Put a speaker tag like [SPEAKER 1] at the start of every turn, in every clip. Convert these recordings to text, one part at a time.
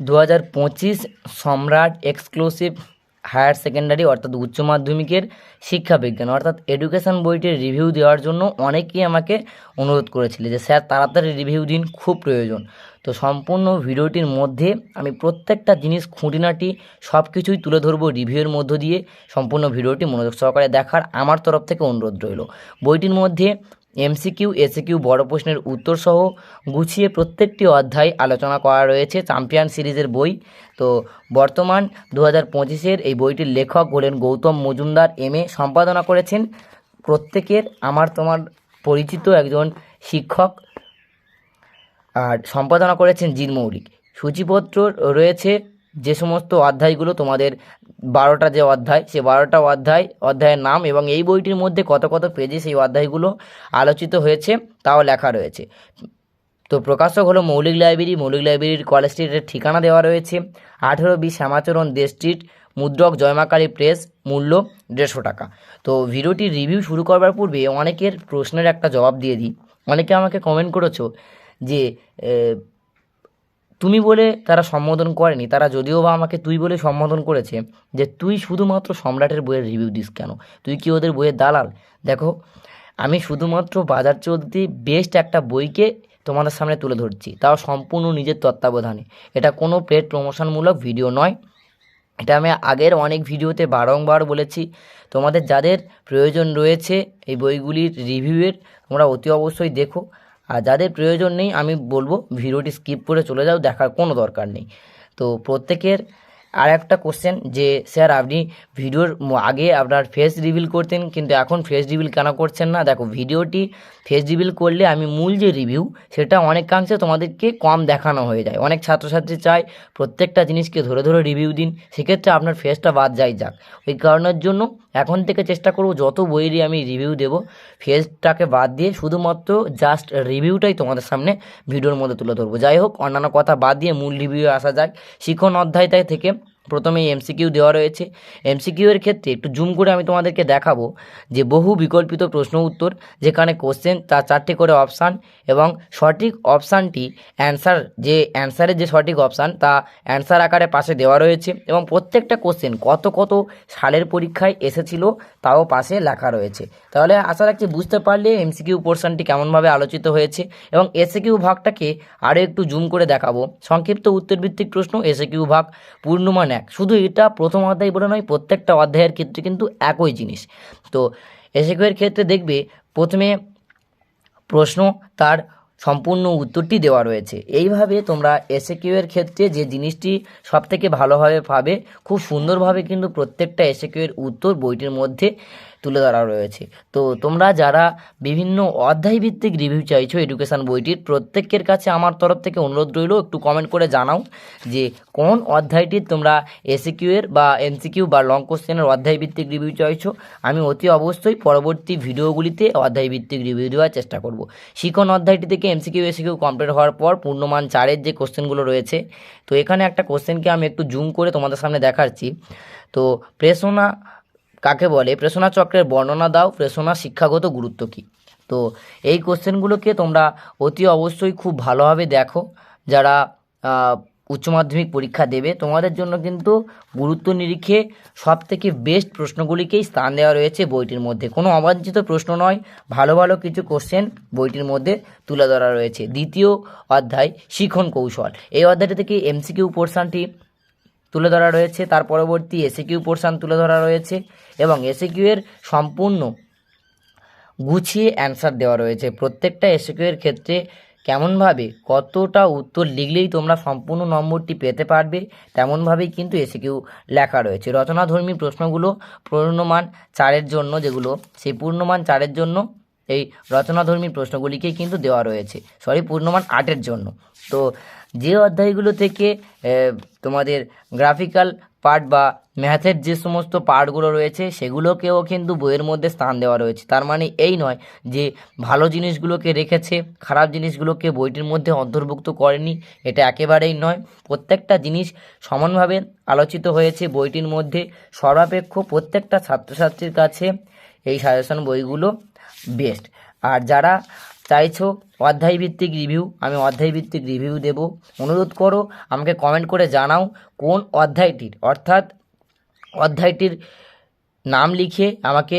[SPEAKER 1] দু হাজার পঁচিশ সম্রাট এক্সক্লুসিভ হায়ার সেকেন্ডারি অর্থাৎ উচ্চ মাধ্যমিকের শিক্ষা বিজ্ঞান, অর্থাৎ এডুকেশন বইটির রিভিউ দেওয়ার জন্য অনেকেই আমাকে অনুরোধ করেছিল যে, স্যার, তাড়াতাড়ি রিভিউ দিন, খুব প্রয়োজন। তো সম্পূর্ণ ভিডিওটির মধ্যে আমি প্রত্যেকটা জিনিস, খুঁটিনাটি সব কিছুই তুলে ধরবো রিভিউয়ের মধ্য দিয়ে। সম্পূর্ণ ভিডিওটি মনোযোগ সহকারে দেখার আমার তরফ থেকে অনুরোধ রইল। বইটির মধ্যে এমসিকিউ, এসিকিউ, বড় প্রশ্নের উত্তর সহ গুছিয়ে প্রত্যেকটি অধ্যায় আলোচনা করা রয়েছে চ্যাম্পিয়ন সিরিজের বই। তো বর্তমান দু হাজার পঁচিশের এই বইটির লেখক হলেন গৌতম মজুমদার, এম এ, সম্পাদনা করেছেন প্রত্যেকের আমার তোমার পরিচিত একজন শিক্ষক। আর সম্পাদনা করেছেন জিন মৌলিক। সূচিপত্র রয়েছে যে সমস্ত অধ্যায়গুলো তোমাদের বারোটা যে অধ্যায়, সে বারোটা অধ্যায়, অধ্যায়ের নাম এবং এই বইটির মধ্যে কত কত পেজে সেই অধ্যায়গুলো আলোচিত হয়েছে তাও লেখা রয়েছে। তো প্রকাশক হলো মৌলিক লাইব্রেরি মৌলিক লাইব্রেরির কলেজ স্ট্রিটের ঠিকানা দেওয়া রয়েছে। আঠেরো বি শ্যামাচরণ দে স্ট্রিট মুদ্রক জয়মাকালী প্রেস মূল্য দেড়শো টাকা। তো ভিডিওটির রিভিউ শুরু করবার পূর্বে অনেকের প্রশ্নের একটা জবাব দিয়ে দিই। অনেকে আমাকে কমেন্ট করেছ যে তুমি বলে তারা সম্বোধন করেনি, তারা যদিও বা আমাকে তুই বলে সম্বোধন করেছে, যে তুই শুধুমাত্র সম্রাটের বইয়ের রিভিউ দিস কেন? তুই কি ওদের বইয়ের দালাল? দেখো, আমি শুধুমাত্র বাজার চলতি বেস্ট একটা বইকে তোমাদের সামনে তুলে ধরছি, তাও সম্পূর্ণ নিজের তত্ত্বাবধানে। এটা কোনো পেড প্রমোশনমূলক ভিডিও নয়। এটা আমি আগের অনেক ভিডিওতে বারংবার বলেছি, তোমাদের যাদের প্রয়োজন রয়েছে এই বইগুলির রিভিউয়ের তোমরা অতি অবশ্যই দেখো। আর যাদের প্রয়োজন নেই, আমি বলব ভিডিওটি স্কিপ করে চলে যাও, দেখার কোনো দরকার নেই। তো প্রত্যেকের আর একটা কোশ্চেন যে, স্যার, আপনি ভিডিওর আগে আপনার ফেস রিভিল করতেন, কিন্তু এখন ফেস রিভিল কেন করছেন না? দেখো, ভিডিওটি ফেস রিভিল করলে আমি মূল যে রিভিউ সেটা অনেকাংশে তোমাদেরকে কম দেখানো হয়ে যায়। অনেক ছাত্রছাত্রী চায় প্রত্যেকটা জিনিসকে ধরে ধরে রিভিউ দিন, সেক্ষেত্রে আপনার ফেসটা বাদ যাই যাক। ওই কারণের জন্য এখন থেকে চেষ্টা করব যত বইয়েরই আমি রিভিউ দেব ফেসটাকে বাদ দিয়ে শুধুমাত্র জাস্ট রিভিউটাই তোমাদের সামনে ভিডিওর মধ্যে তুলে ধরবো। যাই হোক, অন্যান্য কথা বাদ দিয়ে মূল রিভিউ আসা যাক। শিখন অধ্যায়টাই থেকে প্রথমেই এমসিকিউ দেওয়া রয়েছে। এমসিকিউ এর ক্ষেত্রে একটু জুম করে আমি তোমাদেরকে দেখাবো যে বহু বিকল্পিত প্রশ্ন উত্তর, যেখানে কোশ্চেন তার চারটে করে অপশান এবং সঠিক অপশানটি অ্যান্সার যে অ্যান্সারের যে সঠিক অপশান তা অ্যান্সার আকারে পাশে দেওয়া রয়েছে এবং প্রত্যেকটা কোশ্চেন কত কত সালের পরীক্ষায় এসেছিল, তাও পাশে লেখা রয়েছে। তাহলে আশা রাখছি বুঝতে পারলে এমসিকিউ পোর্শনটি কেমনভাবে আলোচিত হয়েছে এবং এসএকিউ ভাগটাকে আরও একটু জুম করে দেখাবো। সংক্ষিপ্ত উত্তরভিত্তিক প্রশ্ন এসএকিউ ভাগ, পূর্ণমান এক। শুধু এটা প্রথম অধ্যায় বলে নয়, প্রত্যেকটা অধ্যায়ের ক্ষেত্রে কিন্তু একই জিনিস। তো এসএকিউ এর ক্ষেত্রে দেখবে প্রথমে প্রশ্ন, তার সম্পূর্ণ উত্তরটি দেওয়া রয়েছে। এইভাবে তোমরা এসেকিউয়ের ক্ষেত্রে যে জিনিসটি সবথেকে ভালোভাবে পাবে, খুব সুন্দরভাবে কিন্তু প্রত্যেকটা এসএকিউ এর উত্তর বইটির মধ্যে তুলে ধরা রয়েছে। তো তোমরা যারা বিভিন্ন অধ্যায় ভিত্তিক রিভিউ চাইছো এডুকেশন বইটির, প্রত্যেকের কাছে আমার তরফ থেকে অনুরোধ রইল, একটু কমেন্ট করে জানাও যে কোন অধ্যায়টির তোমরা এসিকিউ এর বা এমসিকিউ বা লং কোশ্চেনের অধ্যায় ভিত্তিক রিভিউ চাইছো, আমি অতি অবশ্যই পরবর্তী ভিডিওগুলিতে অধ্যায় ভিত্তিক রিভিউ দেওয়ার চেষ্টা করব। শিখন অধ্যায়টি থেকে এমসিকিউ এসিকিউ কমপ্লিট হওয়ার পর পূর্ণমান চারের যে কোশ্চেনগুলো রয়েছে, তো এখানে একটা কোশ্চেনকে আমি একটু জুম করে তোমাদের সামনে দেখাচ্ছি। তো প্রেসোনা কাকে বলে? প্রেষণা চক্রের বর্ণনা দাও। প্রেষণা শিক্ষাগত গুরুত্ব কী? তো এই কোশ্চেনগুলোকে তোমরা অতি অবশ্যই খুব ভালোভাবে দেখো। যারা উচ্চ মাধ্যমিক পরীক্ষা দেবে, তোমাদের জন্য কিন্তু গুরুত্ব নিরিখে সব থেকে বেস্ট প্রশ্নগুলিকেই স্থান দেওয়া রয়েছে বইটির মধ্যে। কোনো অবাঞ্ছিত প্রশ্ন নয়, ভালো ভালো কিছু কোশ্চেন বইটির মধ্যে তুলে ধরা রয়েছে। দ্বিতীয় অধ্যায় শিখন কৌশল। এই অধ্যায়টি থেকে এমসিকিউ পোর্শনটি তুলে ধরা রয়েছে। তার পরবর্তী এসিকিউ পোর্শন তুলে ধরা রয়েছে এবং এসিকিউ এর সম্পূর্ণ গুছিয়ে অ্যান্সার দেওয়া রয়েছে। প্রত্যেকটা এসিকিউ এর ক্ষেত্রে কেমনভাবে কতটা উত্তর লিখলেই তোমরা সম্পূর্ণ নম্বরটি পেতে পারবে, তেমনভাবেই কিন্তু এসিকিউ লেখা রয়েছে। রচনাধর্মী প্রশ্নগুলো পূর্ণমান চারের জন্য যেগুলো, সেই পূর্ণমান চারের জন্য এই রচনাধর্মী প্রশ্নগুলিকে কিন্তু দেওয়া রয়েছে। সরি পূর্ণমান আটের জন্য। তো যে অধ্যায়গুলো থেকে তোমাদের গ্রাফিক্যাল পার্ট বা ম্যাথের যে সমস্ত পার্টগুলো রয়েছে, সেগুলোকেও কিন্তু বইয়ের মধ্যে স্থান দেওয়া রয়েছে। তার মানে এই নয় যে ভালো জিনিসগুলোকে রেখেছে, খারাপ জিনিসগুলোকে বইটির মধ্যে অন্তর্ভুক্ত করেনি, এটা একেবারেই নয়। প্রত্যেকটা জিনিস সমানভাবে আলোচিত হয়েছে বইটির মধ্যে। সর্বাপেক্ষ প্রত্যেকটা ছাত্রছাত্রীর কাছে এই সাজেশন বইগুলো বেস্ট আর যারা চাইছো অধ্যায় ভিত্তিক রিভিউ আমি অধ্যায় ভিত্তিক রিভিউ দেব। অনুরোধ করো, আমাকে কমেন্ট করে জানাও কোন অধ্যায়টির। অর্থাৎ অধ্যায়টির নাম লিখে আমাকে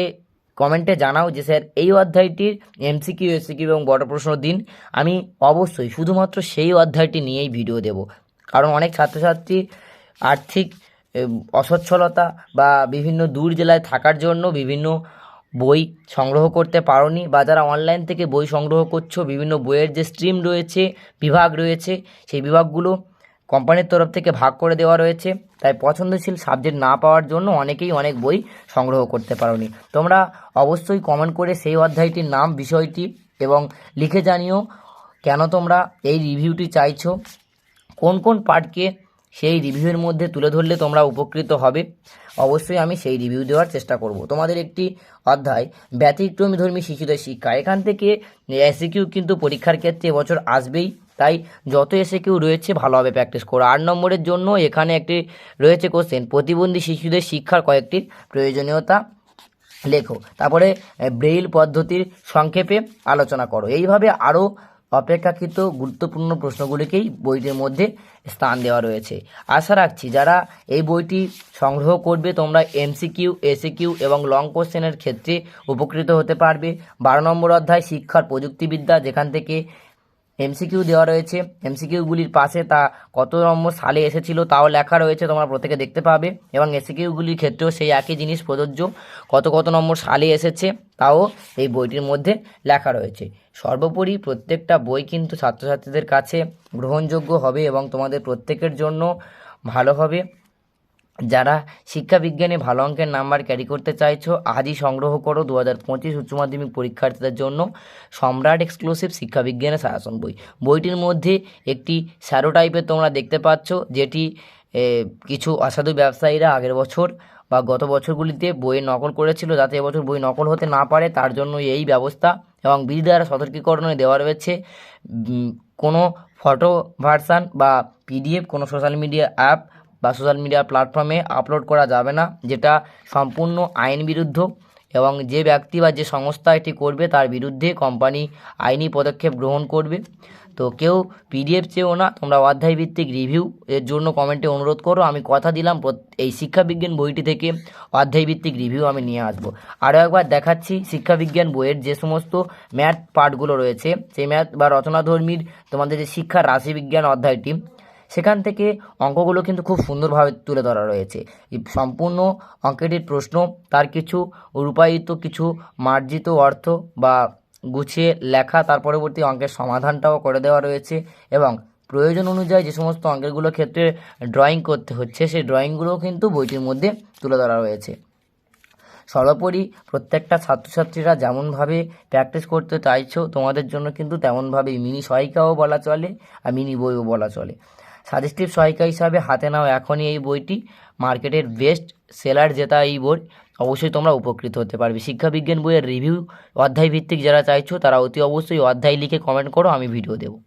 [SPEAKER 1] কমেন্টে জানাও যে স্যার, এই অধ্যায়টির এমসিকিউ এসিকিউ এবং বড় প্রশ্ন দিন। আমি অবশ্যই শুধুমাত্র সেই অধ্যায়টি নিয়েই ভিডিও দেব। কারণ অনেক ছাত্রছাত্রী আর্থিক অসচ্ছলতা বা বিভিন্ন দূর জেলায় থাকার জন্য বিভিন্ন বই সংগ্রহ করতে পারোনি বা যারা অনলাইন থেকে বই সংগ্রহ করছ, বিভিন্ন বইয়ের যে স্ট্রিম রয়েছে, বিভাগ রয়েছে, সেই বিভাগগুলো কোম্পানির তরফ থেকে ভাগ করে দেওয়া রয়েছে। তাই পছন্দশীল সাবজেক্ট না পাওয়ার জন্য অনেকেই অনেক বই সংগ্রহ করতে পারোনি। তোমরা অবশ্যই কমেন্ট করে সেই অধ্যায়টির নাম, বিষয়টি এবং লিখে জানিও কেন তোমরা এই রিভিউটি চাইছো, কোন কোন পার্টকে সেই রিভিউয়ের মধ্যে তুলে ধরলে তোমরা উপকৃত হবে। অবশ্যই আমি সেই রিভিউ দেওয়ার চেষ্টা করব। তোমাদের একটি অধ্যায়, ব্যতিক্রমী ধর্মী শিশুদের শিক্ষা। এখান থেকে এসিকিউ কিন্তু পরীক্ষার ক্ষেত্রে এবছর আসবেই, তাই যত এসিকিউ রয়েছে ভালোভাবে প্র্যাকটিস করো। আট নম্বরের জন্য এখানে একটি রয়েছে কোশ্চেন প্রতিবন্ধী শিশুদের শিক্ষার কয়েকটি প্রয়োজনীয়তা লেখো। তারপরে, ব্রেইল পদ্ধতির সংক্ষেপে আলোচনা করো। এইভাবে আরও অপেক্ষাকৃত গুরুত্বপূর্ণ প্রশ্নগুলিকেই বইটির মধ্যে স্থান দেওয়া রয়েছে। আশা রাখছি যারা এই বইটি সংগ্রহ করবে, তোমরা এমসিকিউ এসিকিউ এবং লং কোশ্চেনের ক্ষেত্রে উপকৃত হতে পারবে। বারো নম্বর অধ্যায়, শিক্ষার প্রযুক্তিবিদ্যা, যেখান থেকে এমসিকিউ দেওয়া রয়েছে। এমসিকিউগুলির পাশে তা কত নম্বর সালে এসেছিল তাও লেখা রয়েছে, তোমরা প্রত্যেকে দেখতে পাবে। এবং এসিকিউগুলির ক্ষেত্রেও সেই একই জিনিস প্রযোজ্য, কত কত নম্বর সালে এসেছে। তাও এই বইটির মধ্যে লেখা রয়েছে। সর্বোপরি প্রত্যেকটা বই কিন্তু ছাত্রছাত্রীদের কাছে গ্রহণযোগ্য হবে এবং তোমাদের প্রত্যেকের জন্য ভালো হবে। যারা শিক্ষা বিজ্ঞানে ভালো অঙ্কের নাম্বার ক্যারি করতে চাইছো, আজই সংগ্রহ করো দু হাজার পঁচিশ উচ্চ মাধ্যমিক পরীক্ষার্থীদের জন্য সম্রাট এক্সক্লুসিভ শিক্ষা বিজ্ঞানের শাসন বই। বইটির মধ্যে একটি স্যারো টাইপের তোমরা দেখতে পাচ্ছ, যেটি কিছু অসাধু ব্যবসায়ীরা আগের বছর বা গত বছরগুলিতে বইয়ের নকল করেছিল যাতে এবছর বই নকল হতে না পারে, তার জন্য এই ব্যবস্থা এবং বিধি দ্বারা সতর্কীকরণে দেওয়া রয়েছে। কোনো ফটো ভার্সান বা পিডিএফ, কোনো সোশ্যাল মিডিয়া অ্যাপ বা সোশ্যাল মিডিয়া প্ল্যাটফর্মে আপলোড করা যাবে না, যেটা সম্পূর্ণ আইন বিরুদ্ধ। এবং যে ব্যক্তি বা যে সংস্থা এটি করবে তার বিরুদ্ধে কোম্পানি আইনি পদক্ষেপ গ্রহণ করবে। তো কেউ পিডিএফ চেয়েও না, তোমরা অধ্যায় ভিত্তিক রিভিউ এর জন্য কমেন্টে অনুরোধ করো। আমি কথা দিলাম এই শিক্ষাবিজ্ঞান বইটি থেকে অধ্যায় ভিত্তিক রিভিউ আমি নিয়ে আসব। আরও একবার দেখাচ্ছি শিক্ষাবিজ্ঞান বইয়ের যে সমস্ত ম্যাথ পার্টগুলো রয়েছে। সেই ম্যাথ বা রচনাধর্মীর তোমাদের যে শিক্ষা রাশিবিজ্ঞান অধ্যায়টি সেখান থেকে অঙ্কগুলো কিন্তু খুব সুন্দরভাবে তুলে ধরা রয়েছে। সম্পূর্ণ অঙ্কটির প্রশ্ন, তার কিছু রূপায়িত, কিছু মার্জিত অর্থ বা গুছিয়ে লেখা, তার পরবর্তী অঙ্কের সমাধানটাও করে দেওয়া রয়েছে এবং প্রয়োজন অনুযায়ী যে সমস্ত অঙ্কেরগুলোর ক্ষেত্রে ড্রয়িং করতে হচ্ছে, সেই ড্রয়িংগুলোও কিন্তু বইটির মধ্যে তুলে ধরা রয়েছে। সর্বোপরি প্রত্যেকটা ছাত্রছাত্রীরা যেমনভাবে প্র্যাকটিস করতে চাইছো, তোমাদের জন্য কিন্তু তেমনভাবেই মিনি সহায়িকাও বলা চলে, আর মিনি বইও বলা চলে। সাজেস্টিভ সহায়িকা হিসাবে হাতে নাও এখনই এই বইটি। মার্কেটের বেস্ট সেলার জেতা এই বই অবশ্যই তোমরা উপকৃত হতে পারবে। শিক্ষা বিজ্ঞান বইয়ের রিভিউ অধ্যায় ভিত্তিক যারা চাইছো, তারা অতি অবশ্যই অধ্যায় লিখে কমেন্ট করো, আমি ভিডিও দেবো।